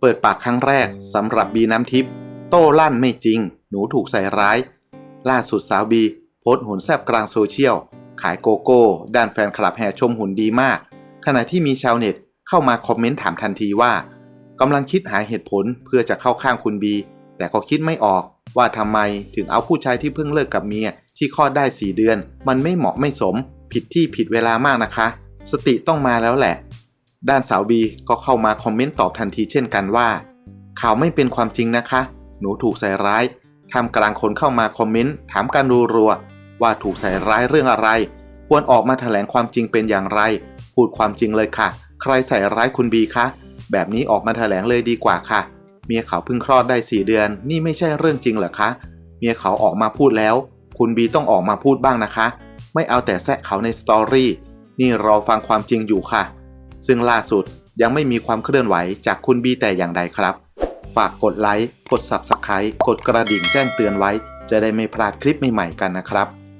เปิดปากครั้งแรกสำหรับบีน้ำทิพย์โต้ลั่นไม่จริง หนูถูกใส่ร้าย ล่าสุดสาวบี โพสต์หุ่นแซบกลางโซเชียล ขายโกโก้ ด้านแฟนคลับแห่ชมหุ่นดีมาก ขณะที่มีชาวเน็ตเข้ามาคอมเมนต์ถามทันทีว่ากำลังคิดหาเหตุผลเพื่อจะเข้าข้างคุณบี แต่ก็คิดไม่ออกว่าทำไมถึงเอาผู้ชายที่เพิ่งเลิกกับเมียที่คลอดได้ 4 เดือน มันไม่เหมาะไม่สม ผิดที่ผิดเวลามากนะคะ สติต้องมาแล้วแหละ ด้านสาวบีก็เข้ามาคอมเมนต์ตอบทันทีเช่นกันว่า ข่าวไม่เป็นความจริงนะคะ หนูถูกใส่ร้ายทำกลางคนเข้ามาคอมเมนต์ถามกันรัวๆว่าถูกใส่ร้ายเรื่องอะไร ควรออกมาแถลงความจริงเป็นอย่างไร พูดความจริงเลยค่ะ ใครใส่ร้ายคุณบีคะแบบนี้ออกมาแถลงเลยดีกว่าค่ะ เมียเขาเพิ่งคลอดได้4เดือน นี่ไม่ใช่เรื่องจริงเหรอคะ เมียเขาออกมาพูดแล้ว คุณบีต้องออกมาพูดบ้างนะคะ ไม่เอาแต่แซะเขาในสตอรี่นี่รอฟังความจริงอยู่ค่ะ ซึ่งล่าสุดยังไม่มีความเคลื่อนไหวจากคุณบีแต่อย่างใดครับ ฝากกดไลค์ กด Subscribe กดกระดิ่งแจ้งเตือนไว้ จะได้ไม่พลาดคลิปใหม่ๆกันนะครับ